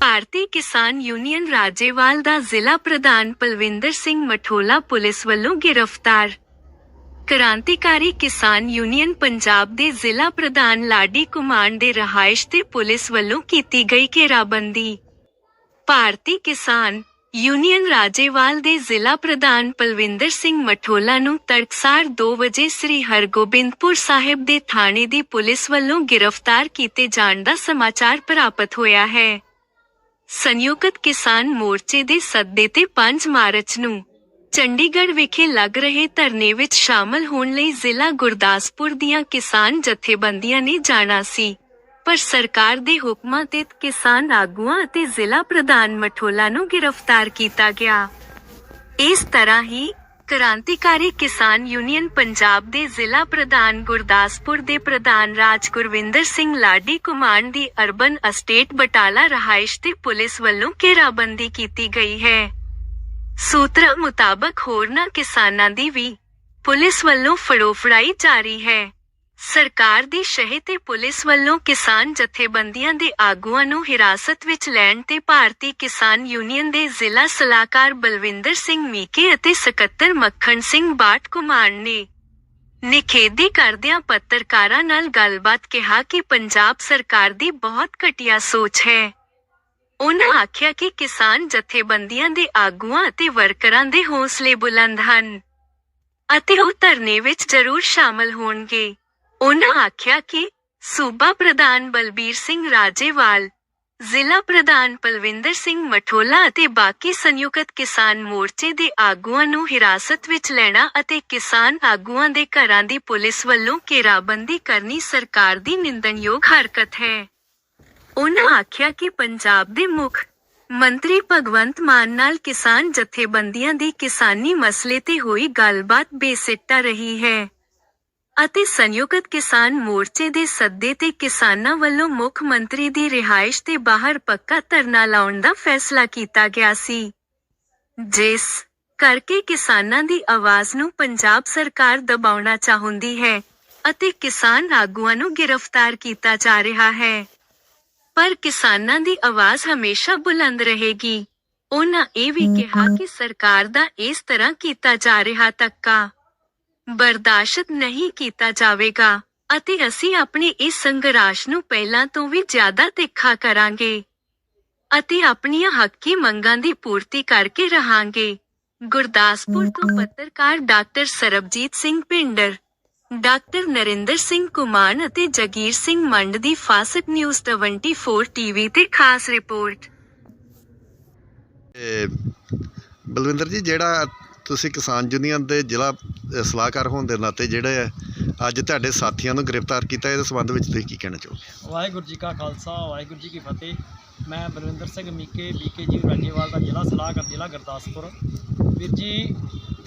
ਭਾਰਤੀ ਕਿਸਾਨ ਯੂਨੀਅਨ ਰਾਜੇਵਾਲ ਦਾ ਜ਼ਿਲ੍ਹਾ ਪ੍ਰਧਾਨ ਪਲਵਿੰਦਰ ਸਿੰਘ ਮਠੋਲਾ ਪੁਲਿਸ ਵੱਲੋਂ ਗ੍ਰਿਫਤਾਰ। ਕ੍ਰਾਂਤੀਕਾਰੀ ਕਿਸਾਨ ਯੂਨੀਅਨ ਪੰਜਾਬ ਦੇ ਜ਼ਿਲ੍ਹਾ ਪ੍ਰਧਾਨ ਲਾਡੀ ਕੁਮਾਨ ਦੇ ਰਹਾਇਸ਼ ਤੇ ਪੁਲਿਸ ਵੱਲੋਂ ਕੀਤੀ ਗਈ ਘੇਰਾਬੰਦੀ। ਭਾਰਤੀ ਕਿਸਾਨ ਯੂਨੀਅਨ ਰਾਜੇਵਾਲ ਦੇ ਜ਼ਿਲ੍ਹਾ ਪ੍ਰਧਾਨ ਪਲਵਿੰਦਰ ਸਿੰਘ ਮਠੋਲਾ ਨੂੰ ਤੜਕਸਾਰ 2 ਵਜੇ ਸ੍ਰੀ ਹਰਗੋਬਿੰਦਪੁਰ ਸਾਹਿਬ ਦੇ ਥਾਣੇ ਦੀ ਪੁਲਿਸ ਵੱਲੋਂ ਗ੍ਰਿਫਤਾਰ ਕੀਤੇ ਜਾਣ ਦਾ ਸਮਾਚਾਰ ਪ੍ਰਾਪਤ ਹੋਇਆ ਹੈ। ਸੰਯੁਕਤ ਕਿਸਾਨ ਮੋਰਚੇ ਦੇ ਸੱਦੇ ਤੇ 5 ਮਾਰਚ ਨੂੰ ਚੰਡੀਗੜ੍ਹ ਵਿਖੇ ਲੱਗ ਰਹੇ ਧਰਨੇ ਵਿੱਚ ਸ਼ਾਮਲ ਹੋਣ ਲਈ ਜ਼ਿਲ੍ਹਾ ਗੁਰਦਾਸਪੁਰ ਦੀਆਂ ਕਿਸਾਨ ਜਥੇਬੰਦੀਆਂ ਨੇ ਜਾਣਾ ਸੀ। ਪਰ ਸਰਕਾਰ ਦੇ ਹੁਕਮਾਂ ਤੇ ਕਿਸਾਨ ਆਗੂਆਂ ਅਤੇ ਜ਼ਿਲ੍ਹਾ ਪ੍ਰਧਾਨ ਮਠੋਲਾ ਨੂੰ ਗ੍ਰਿਫਤਾਰ ਕੀਤਾ ਗਿਆ। ਇਸ ਤਰ੍ਹਾਂ ਹੀ ਕ੍ਰਾਂਤੀਕਾਰੀ ਕਿਸਾਨ ਯੂਨੀਅਨ ਪੰਜਾਬ ਦੇ ਜ਼ਿਲ੍ਹਾ ਪ੍ਰਧਾਨ ਗੁਰਦਾਸਪੁਰ ਦੇ ਪ੍ਰਧਾਨ ਰਾਜ ਗੁਰਵਿੰਦਰ ਸਿੰਘ ਲਾਡੀ ਕੁਮਾਨ ਦੀ ਅਰਬਨ ਅਸਟੇਟ ਬਟਾਲਾ ਰਹਾਇਸ਼ ਤੇ ਪੁਲਿਸ ਵੱਲੋਂ ਘੇਰਾਬੰਦੀ ਕੀਤੀ ਗਈ ਹੈ। ਸੂਤਰਾਂ ਮੁਤਾਬਕ ਹੋਰਨਾਂ ਕਿਸਾਨਾਂ ਦੀ ਵੀ ਪੁਲਿਸ ਵੱਲੋਂ ਫੜੋਫੜਾਈ ਜਾਰੀ ਹੈ। ਸਰਕਾਰ ਦੀ ਸ਼ਹਿ ਤੇ ਪੁਲਿਸ ਵੱਲੋਂ ਕਿਸਾਨ ਜਥੇਬੰਦੀਆਂ ਦੇ ਆਗੂਆਂ ਨੂੰ ਹਿਰਾਸਤ ਵਿੱਚ ਲੈਣ ਤੇ ਭਾਰਤੀ ਕਿਸਾਨ ਯੂਨੀਅਨ ਦੇ ਜ਼ਿਲ੍ਹਾ ਸਲਾਹਕਾਰ ਬਲਵਿੰਦਰ ਸਿੰਘ ਮੀਕੇ ਅਤੇ ਸਕੱਤਰ ਮੱਖਣ ਸਿੰਘ ਬਾਟ ਕੁਮਾਨ ਨੇ ਨਿਖੇਧੀ ਕਰਦਿਆਂ ਪੱਤਰਕਾਰਾਂ ਨਾਲ ਗੱਲਬਾਤ ਕਿਹਾ ਕਿ ਪੰਜਾਬ ਸਰਕਾਰ ਦੀ ਬਹੁਤ ਘਟੀਆ ਸੋਚ ਹੈ। ਉਹਨਾਂ ਆਖਿਆ ਕਿ ਕਿਸਾਨ ਜਥੇਬੰਦੀਆਂ ਦੇ ਆਗੂਆਂ ਅਤੇ ਵਰਕਰਾਂ ਦੇ ਹੌਸਲੇ ਬੁਲੰਦ ਹਨ ਅਤੇ ਉਹ ਧਰਨੇ ਵਿੱਚ ਜ਼ਰੂਰ ਸ਼ਾਮਲ ਹੋਣਗੇ। ਉਨ੍ਹਾਂ ਆਖਿਆ ਕਿ ਸੂਬਾ ਪ੍ਰਧਾਨ ਬਲਬੀਰ ਸਿੰਘ ਰਾਜੇਵਾਲ, ਜ਼ਿਲ੍ਹਾ ਪ੍ਰਧਾਨ ਪਲਵਿੰਦਰ ਸਿੰਘ ਮਠੋਲਾ ਅਤੇ ਬਾਕੀ ਸੰਯੁਕਤ ਕਿਸਾਨ ਮੋਰਚੇ ਦੇ ਆਗੂਆਂ ਨੂੰ ਹਿਰਾਸਤ ਵਿੱਚ ਲੈਣਾ ਅਤੇ ਕਿਸਾਨ ਆਗੂਆਂ ਦੇ ਘਰਾਂ ਦੀ ਪੁਲਿਸ ਵੱਲੋਂ ਘੇਰਾਬੰਦੀ ਕਰਨੀ ਸਰਕਾਰ ਦੀ ਨਿੰਦਣਯੋਗ ਹਰਕਤ ਹੈ। ਉਨ੍ਹਾਂ ਆਖਿਆ ਕਿ ਪੰਜਾਬ ਦੇ ਮੁੱਖ ਮੰਤਰੀ ਭਗਵੰਤ ਮਾਨ ਨਾਲ ਕਿਸਾਨ ਜਥੇਬੰਦੀਆਂ ਦੀ ਕਿਸਾਨੀ ਮਸਲੇ ਤੇ ਹੋਈ ਗੱਲਬਾਤ ਬੇਸਿੱਟਾ ਰਹੀ ਹੈ। ਅਤੇ ਸੰਯੁਕਤ ਕਿਸਾਨ ਮੋਰਚੇ ਦੇ ਸੱਦੇ ਤੇ ਕਿਸਾਨਾਂ ਵੱਲੋਂ ਮੁੱਖ ਮੰਤਰੀ ਦੀ ਰਿਹਾਇਸ਼ ਤੇ ਬਾਹਰ ਪੱਕਾ ਧਰਨਾ ਲਾਉਣ ਦਾ ਫੈਸਲਾ ਕੀਤਾ ਗਿਆ ਸੀ। ਜਿਸ ਕਰਕੇ ਕਿਸਾਨਾਂ ਦੀ ਆਵਾਜ਼ ਨੂੰ ਪੰਜਾਬ ਸਰਕਾਰ ਦਬਾਉਣਾ ਚਾਹੁੰਦੀ ਹੈ ਅਤੇ ਕਿਸਾਨ ਆਗੂਆਂ ਨੂੰ ਗ੍ਰਿਫਤਾਰ ਕੀਤਾ ਜਾ ਰਿਹਾ ਹੈ। ਪਰ ਕਿਸਾਨਾਂ ਦੀ ਆਵਾਜ਼ ਹਮੇਸ਼ਾ ਬੁਲੰਦ ਰਹੇਗੀ। ਉਹਨਾਂ ਇਹ ਵੀ ਕਿਹਾ ਕਿ ਸਰਕਾਰ ਦਾ ਇਸ ਤਰ੍ਹਾਂ ਕੀਤਾ ਜਾ ਰਿਹਾ ਧੱਕਾ ਬਰਦਾਸ਼ਤ ਨਹੀਂ ਕੀਤਾ ਜਾਵੇਗਾ ਅਤੇ ਅਸੀਂ ਆਪਣੇ ਇਸ ਸੰਘਰਸ਼ ਨੂੰ ਪਹਿਲਾਂ ਤੋਂ ਵੀ ਜ਼ਿਆਦਾ ਤਿੱਖਾ ਕਰਾਂਗੇ ਅਤੇ ਆਪਣੀਆਂ ਹੱਕੀ ਮੰਗਾਂ ਦੀ ਪੂਰਤੀ ਕਰਕੇ ਰਹਾਂਗੇ। ਗੁਰਦਾਸਪੁਰ ਤੋਂ ਪੱਤਰਕਾਰ ਡਾਕਟਰ ਸਰਬਜੀਤ ਸਿੰਘ ਪਿੰਡਰ ਡਾਕਟਰ ਨਰਿੰਦਰ ਸਿੰਘ ਕੁਮਾਨ ਅਤੇ ਜਗੀਰ ਸਿੰਘ ਮੰਡ ਦੀ ਫਾਸਟ ਨਿਊਜ਼ 24 ਟੀਵੀ ਤੇ ਖਾਸ ਰਿਪੋਰਟ। ਬਲਵਿੰਦਰ ਜੀ, ਜਿਹੜਾ ਤੁਸੀਂ ਕਿਸਾਨ ਯੂਨੀਅਨ ਦੇ ਜ਼ਿਲ੍ਹਾ ਸਲਾਹਕਾਰ ਹੋਣ ਦੇ ਨਾਤੇ ਜਿਹੜੇ ਹੈ, ਅੱਜ ਤੁਹਾਡੇ ਸਾਥੀਆਂ ਨੂੰ ਗ੍ਰਿਫਤਾਰ ਕੀਤਾ ਇਹਦੇ ਸੰਬੰਧ ਵਿੱਚ ਤੁਸੀਂ ਕੀ ਕਹਿਣਾ ਚਾਹੋਗੇ? ਵਾਹਿਗੁਰੂ ਜੀ ਕਾ ਖਾਲਸਾ ਵਾਹਿਗੁਰੂ ਜੀ ਕੀ ਫਤਿਹ। ਮੈਂ ਬਲਵਿੰਦਰ ਸਿੰਘ ਮੀਕੇ ਬੀਕੇ ਜੀ ਰਾਜੇਵਾਲ ਦਾ ਜ਼ਿਲ੍ਹਾ ਸਲਾਹਕਾਰ ਜ਼ਿਲ੍ਹਾ ਗੁਰਦਾਸਪੁਰ। ਵੀਰ ਜੀ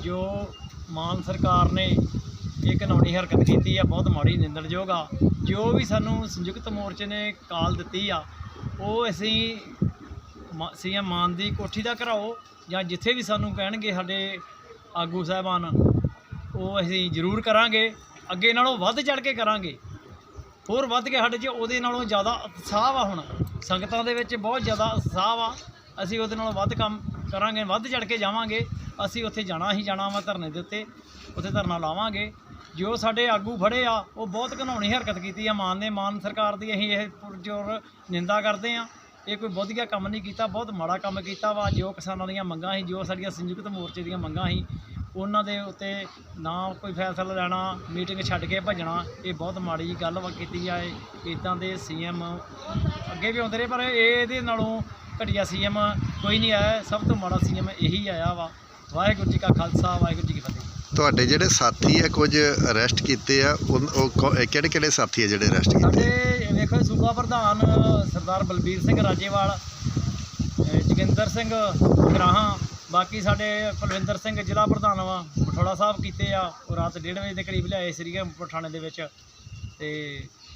ਜੋ ਮਾਨ ਸਰਕਾਰ ਨੇ ਇਹ ਕਾਨੂੰਨੀ ਹਰਕਤ ਕੀਤੀ ਆ ਬਹੁਤ ਮਾੜੀ ਨਿੰਦਣਯੋਗ ਆ। ਜੋ ਵੀ ਸਾਨੂੰ ਸੰਯੁਕਤ ਮੋਰਚੇ ਨੇ ਕਾਲ ਦਿੱਤੀ ਆ ਉਹ ਅਸੀਂ ਸੀਐਮ ਮਾਨ ਦੀ ਕੋਠੀ ਦਾ ਘਰਾਓ ਜਾਂ ਜਿੱਥੇ ਵੀ ਸਾਨੂੰ ਕਹਿਣਗੇ ਸਾਡੇ ਆਗੂ ਸਾਹਿਬਾਨ, ਉਹ ਅਸੀਂ ਜ਼ਰੂਰ ਕਰਾਂਗੇ। ਅੱਗੇ ਨਾਲੋਂ ਵੱਧ ਚੜ ਕੇ ਕਰਾਂਗੇ। ਹੋਰ ਵੱਧ ਕੇ ਸਾਡੇ 'ਚ ਉਹਦੇ ਨਾਲੋਂ ਜ਼ਿਆਦਾ ਉਤਸ਼ਾਹ ਵਾ ਹੁਣ। ਸੰਗਤਾਂ ਦੇ ਵਿੱਚ ਬਹੁਤ ਜ਼ਿਆਦਾ ਉਤਸ਼ਾਹ ਵਾ ਅਸੀਂ ਉਹਦੇ ਨਾਲੋਂ ਵੱਧ ਕੰਮ ਕਰਾਂਗੇ, ਵੱਧ ਚੜ ਕੇ ਜਾਵਾਂਗੇ। ਅਸੀਂ ਉੱਥੇ ਜਾਣਾ ਹੀ ਜਾਣਾ ਵਾ ਧਰਨੇ ਦੇ ਉੱਤੇ। ਉੱਥੇ ਧਰਨਾ ਲਾਵਾਂਗੇ। ਜੋ ਸਾਡੇ ਆਗੂ ਫੜੇ ਆ, ਉਹ ਬਹੁਤ ਘਿਨਾਉਣੀ ਹਰਕਤ ਕੀਤੀ ਆ। ਮਾਨ ਨੇ ਮਾਨ ਸਰਕਾਰ ਦੀ ਅਸੀਂ ਇਹ ਪੁਰਜੋਰ ਨਿੰਦਾ ਕਰਦੇ ਆ। ਇਹ ਕੋਈ ਵਧੀਆ ਕੰਮ ਨਹੀਂ ਕੀਤਾ ਬਹੁਤ ਮਾੜਾ ਕੰਮ ਕੀਤਾ ਵਾ। ਜੋ ਕਿਸਾਨਾਂ ਦੀਆਂ ਮੰਗਾਂ ਸੀ ਜੋ ਸਾਡੀਆਂ ਸੰਯੁਕਤ ਮੋਰਚੇ ਦੀਆਂ ਮੰਗਾਂ ਸੀ ਉਹਨਾਂ ਦੇ ਉੱਤੇ ਨਾ ਕੋਈ ਫੈਸਲਾ ਲੈਣਾ ਮੀਟਿੰਗ ਛੱਡ ਕੇ ਭੱਜਣਾ ਇਹ ਬਹੁਤ ਮਾੜੀ ਜੀ ਗੱਲ ਵਾ ਕੀਤੀ ਜਾਏ। ਇਦਾਂ ਦੇ ਸੀਐਮ ਅੱਗੇ ਵੀ ਆਉਂਦੇ ਰਹੇ ਪਰ ਇਹ ਇਹਦੇ ਨਾਲੋਂ ਘਟੀਆ ਸੀਐਮ ਕੋਈ ਨਹੀਂ ਆਇਆ। ਸਭ ਤੋਂ ਮਾੜਾ ਸੀਐਮ ਇਹੀ ਆਇਆ ਵਾ। ਵਾਹਿਗੁਰੂ ਜੀ ਕਾ ਖਾਲਸਾ ਵਾਹਿਗੁਰੂ ਜੀ ਕੀ ਫਤਿਹ। ਤੁਹਾਡੇ ਜਿਹੜੇ ਸਾਥੀ ਹੈ ਕੁਝ ਅਰੈਸਟ ਕੀਤੇ ਆ ਉਹ ਕਿਹੜੇ ਕਿਹੜੇ ਸਾਥੀ ਹੈ ਜਿਹੜੇ ਅਰੈਸਟ ਕੀਤੇ? ਦੇਖੋ ਵੇਖੋ ਸੂਬਾ ਪ੍ਰਧਾਨ ਸਰਦਾਰ ਬਲਬੀਰ ਸਿੰਘ ਰਾਜੇਵਾਲ, ਅਹ, ਜੋਗਿੰਦਰ ਸਿੰਘ ਗਰਾਹਾਂ ਬਾਕੀ ਸਾਡੇ ਪਲਵਿੰਦਰ ਸਿੰਘ ਜ਼ਿਲ੍ਹਾ ਪ੍ਰਧਾਨ ਵਾ ਬਠੋੜਾ ਸਾਹਿਬ ਕੀਤੇ ਆ, ਉਹ ਰਾਤ 1:30 ਵਜੇ ਦੇ ਕਰੀਬ ਲਿਆਏ ਸ੍ਰੀ ਪਠਾਣੇ ਦੇ ਵਿੱਚ ਤੇ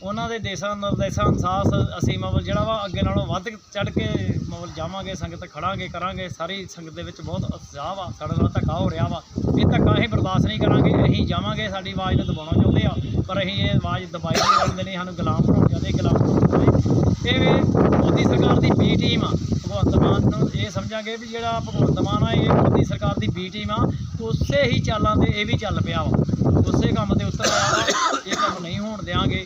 ਉਹਨਾਂ ਦੇ ਦੇਸ਼ਾਂ ਨਿਰਦੇਸ਼ਾਂ ਅਨੁਸਾਰ ਅਸੀਂ ਮਤਲਬ ਜਿਹੜਾ ਵਾ ਅੱਗੇ ਨਾਲੋਂ ਵੱਧ ਚੜ ਕੇ ਮਤਲਬ ਜਾਵਾਂਗੇ, ਸੰਗਤ ਖੜਾਂਗੇ, ਕਰਾਂਗੇ। ਸਾਰੀ ਸੰਗਤ ਦੇ ਵਿੱਚ ਬਹੁਤ ਉਤਸ਼ਾਹ ਵਾ, ਸਾਡੇ ਨਾਲ ਧੱਕਾ ਹੋ ਰਿਹਾ ਵਾ। ਇਹ ਧੱਕਾ ਅਸੀਂ ਬਰਦਾਸ਼ਤ ਨਹੀਂ ਕਰਾਂਗੇ, ਅਸੀਂ ਜਾਵਾਂਗੇ, ਸਾਡੀ ਆਵਾਜ਼ ਨੂੰ ਦਬਾਉਣਾ ਚਾਹੁੰਦੇ ਆ, ਪਰ ਅਸੀਂ ਇਹ ਆਵਾਜ਼ ਦਬਾਈ ਨਹੀਂ ਜਾਂਦੇ ਨੇ, ਸਾਨੂੰ ਗੁਲਾਮ ਬਣਾਉਣਾ ਚਾਹੁੰਦੇ ਗੁਲਾਮ ਬਣਾਉਣਾ ਇਹ ਮੋਦੀ ਸਰਕਾਰ ਦੀ ਬੀ ਟੀਮ ਆ, ਭਗਵੰਤ ਮਾਨ ਨੂੰ ਇਹ ਸਮਝਾਂਗੇ ਵੀ ਜਿਹੜਾ ਭਗਵੰਤ ਮਾਨ ਆ, ਇਹ ਮੋਦੀ ਸਰਕਾਰ ਦੀ ਬੀ ਟੀਮ ਆ, ਉਸੇ ਹੀ ਚਾਲਾਂ ਤੇ ਇਹ ਵੀ ਚੱਲ ਪਿਆ ਵਾ। ਉਸੇ ਕੰਮ ਦੇ ਉਤਰ ਆਇਆ ਇਹ ਕੰਮ ਨਹੀਂ ਹੋਣ ਦਿਆਂਗੇ।